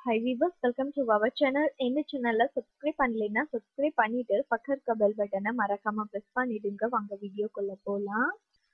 Hi viewers welcome to our channel எங்க சேனல்ல subscribe பண்ணலைன்னா சப்ஸ்கிரைப் பண்ணிட்டு பக்கம் இருக்க பெல் பட்டனை மறக்காம பிரஸ் பண்ணிடுங்க வாங்க வீடியோக்குள்ள போலாம்.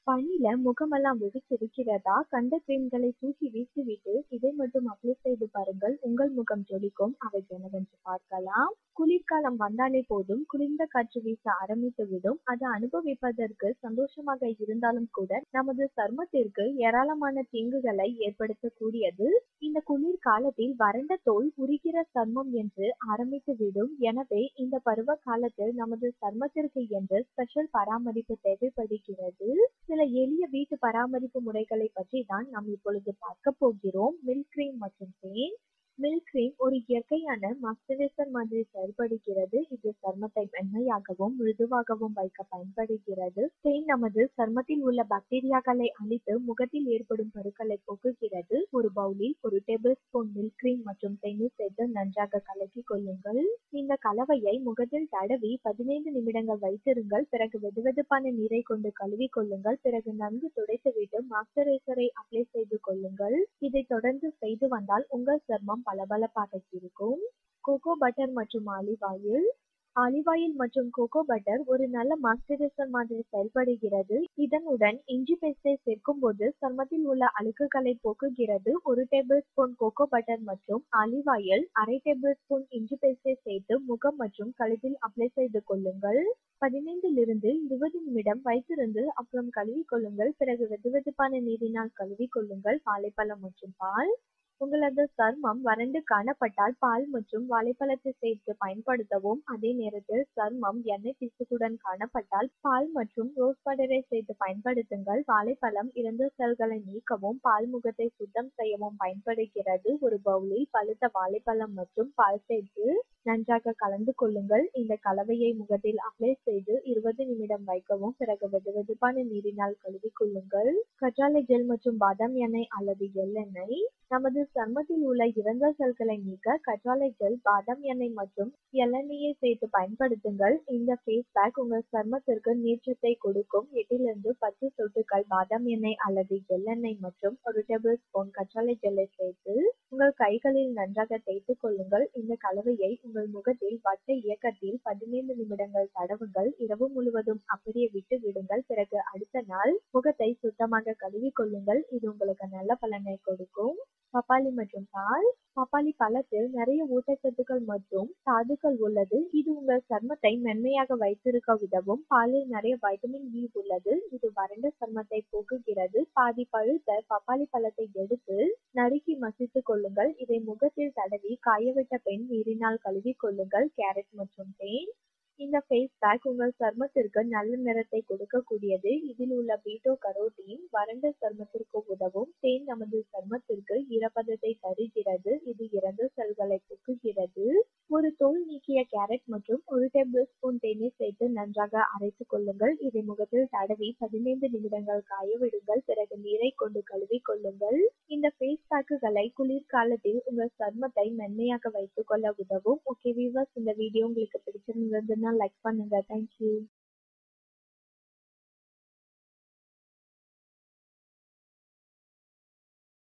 பனியில முகமெல்லாம் வெடிச்சிருக்கிறதா? கண்ட கிரீம்களை தூக்கி வீசிவிட்டு இதை மட்டும் அப்ளை செய்து பாருங்கள். உங்கள் முகம் ஜொலிக்கும். அவை என்னவென்று பார்க்கலாம். குளிர்காலம் வந்தாலே போதும். குளிர்ந்த காற்று வீச ஆரம்பித்து விடும். அது அனுபவிப்பதற்கு சந்தோஷமாக இருந்தாலும் கூட நமது சர்மத்திற்கு ஏராளமான தீங்குகளை ஏற்படுத்தக்கூடியது. இந்த குளிர் காலத்தில் வறண்ட தோல் உரிகிற சர்மம் என்று ஆரம்பித்துவிடும். எனவே இந்த பருவ காலத்தில் நமது சர்மத்திற்கு என்று ஸ்பெஷல் பராமரிப்பு தேவைப்படுகிறது. சில எளிய வீட்டு பராமரிப்பு முறைகளை பற்றி தான் நாம் இப்பொழுது பார்க்க போகிறோம். மில்க் கிரீம் மற்றும் தேன் மில்க் கிரீம் ஒரு இயற்கையான மாய்ஸ்சரைசர் மாதிரி செயல்படுகிறது. இது சருமத்தை மென்மையாகவும் மிருதுவாகவும் வைக்க பயன்படுகிறது. தேன் நமது சருமத்தில் உள்ள பாக்டீரியாக்களை அழித்து முகத்தில் ஏற்படும் பருக்களை போக்குகிறது. ஒரு பவுலில் ஒரு டேபிள் ஸ்பூன் மில்க் கிரீம் மற்றும் தேநீர் சேர்த்து நன்றாக கலக்கி கொள்ளுங்கள். இந்த கலவையை முகத்தில் தடவி பதினைந்து நிமிடங்கள் வைத்திருங்கள். பிறகு வெதுவெதுப்பான நீரை கொண்டு கழுவி கொள்ளுங்கள். பிறகு நன்கு துடைத்துவிட்டு மாய்ஸ்சரைசரை அப்ளை செய்து கொள்ளுங்கள். இதை தொடர்ந்து செய்து வந்தால் உங்கள் சர்மம் பளபளப்பாக இருக்கும். கோகோ பட்டர் மற்றும் ஆலிவ் ஆயில் ஆலிவ் ஆயில் மற்றும் கோகோ பட்டர் ஒரு நல்ல மாய்ஸ்சரைசர் மாதிரி செயல்படுகிறது. இதனுடன் இஞ்சி பேஸ்டை சேர்க்கும் போது சருமத்தில் உள்ள அழுக்குகளை போக்குகிறது. ஒரு டேபிள் ஸ்பூன் கோகோ பட்டர் மற்றும் ஆலிவ் ஆயில் அரை டேபிள் ஸ்பூன் இஞ்சி பேஸ்டை சேர்த்து முகம் மற்றும் கழுத்தில் அப்ளை செய்து கொள்ளுங்கள். பதினைந்திலிருந்து இருபது நிமிடம் வைத்திருந்து அப்புறம் கழுவி கொள்ளுங்கள். பிறகு வெதுவெதுப்பான நீரினால் கழுவி கொள்ளுங்கள். வாழைப்பழம் மற்றும் பால். உங்களது சர்மம் வறண்டு காணப்பட்டால் பால் மற்றும் வாழைப்பழத்தை சேர்த்து பயன்படுத்தவும். அதே நேரத்தில் சர்மம் எண்ணெய் பிசுக்குடன் காணப்பட்டால் பால் மற்றும் ரோஸ் பட்டரை சேர்த்து பயன்படுத்துங்கள். வாழைப்பழம் இறந்த செல்களை நீக்கவும் பால் முகத்தை சுத்தம் செய்யவும் பயன்படுகிறது. ஒரு பவுலில் பழுத்த வாழைப்பழம் மற்றும் பால் சேர்த்து நன்றாக கலந்து கொள்ளுங்கள். இந்த கலவையை முகத்தில் அப்ளை செய்து இருபது நிமிடம் வைக்கவும். பிறகு வெதுவெதுப்பான நீரினால் கழுவி கொள்ளுங்கள். கற்றாழை ஜெல் மற்றும் பாதாம் எண்ணெய் அல்லது எள்ளெண்ணெய் நமது சர்மத்தில் உள்ள இறந்த செல்களை நீக்க கற்றாழை ஜெல் பாதாம் எண்ணெய் மற்றும் எள்ளெண்ணெயை சேர்த்து பயன்படுத்துங்கள். இந்த ஃபேஸ் பேக் உங்கள் சர்மத்திற்கு நீர்ச்சத்தை கொடுக்கும். எட்டிலிருந்து பத்து சொட்டுகள் பாதாம் எண்ணெய் அல்லது எள்ளெண்ணெய் மற்றும் ஒரு டேபிள் ஸ்பூன் கற்றாழை ஜெல்லை சேர்த்து உங்கள் கைகளில் நன்றாக தேய்த்து கொள்ளுங்கள். இந்த கலவையை உங்கள் முகத்தில் வட்ட இயக்கத்தில் பதினைந்து நிமிடங்கள் தடவுங்கள். இரவு முழுவதும் அப்படியே விட்டு விடுங்கள். பிறகு அடுத்த நாள் முகத்தை சுத்தமாக கழுவி கொள்ளுங்கள். இது உங்களுக்கு நல்ல பலனை கொடுக்கும். பப்பாளி மற்றும் பால் பப்பாளி பழத்தில் நிறைய ஊட்டச்சத்துக்கள் மற்றும் தாதுக்கள் உள்ளது. இது உங்கள் சர்மத்தை மென்மையாக வைத்திருக்க உதவும். பாலில் நிறைய வைட்டமின் இ e உள்ளது. இது வறண்ட சர்மத்தை போக்குகிறது. பாதி பழுத்த பப்பாளி பழத்தை எடுத்து நறுக்கி மசித்து கொள்ளுங்கள். இதை முகத்தில் தடவி காயவிட்ட பின் நீரினால் கழுவி கொள்ளுங்கள். கேரட் மற்றும் தேன் இந்த ஃபேஸ் பேக் உங்கள் சர்மத்திற்கு நல்ல நிறத்தை கொடுக்கக்கூடியது. இதில் உள்ள பீட்டோ கரோட்டீன் வறண்ட சர்மத்திற்கு உதவும். தேன் நமது சர்மத்திற்கு ஈரப்பதத்தை தருகிறது. இது இறந்த செல்களை தூக்குகிறது. ஒரு தோல் நீக்கிய கேரட் மற்றும் ஒரு டேபிள் ஸ்பூன் தேனை சேர்த்து நன்றாக அரைத்து கொள்ளுங்கள். இதை முகத்தில் தடவி பதினைந்து நிமிடங்கள் காய விடுங்கள் பிறகு நீரை கொண்டு கழுவி கொள்ளுங்கள். இந்த ஃபேஸ் பேக்குகளை குளிர்காலத்தில் உங்கள் சர்மத்தை மென்மையாக வைத்துக் கொள்ள உதவும். ஓகே வீவர்ஸ் இந்த வீடியோ உங்களுக்கு பிடிச்சிருந்ததுன்னா லைக் பண்ணுங்க. தேங்க்யூ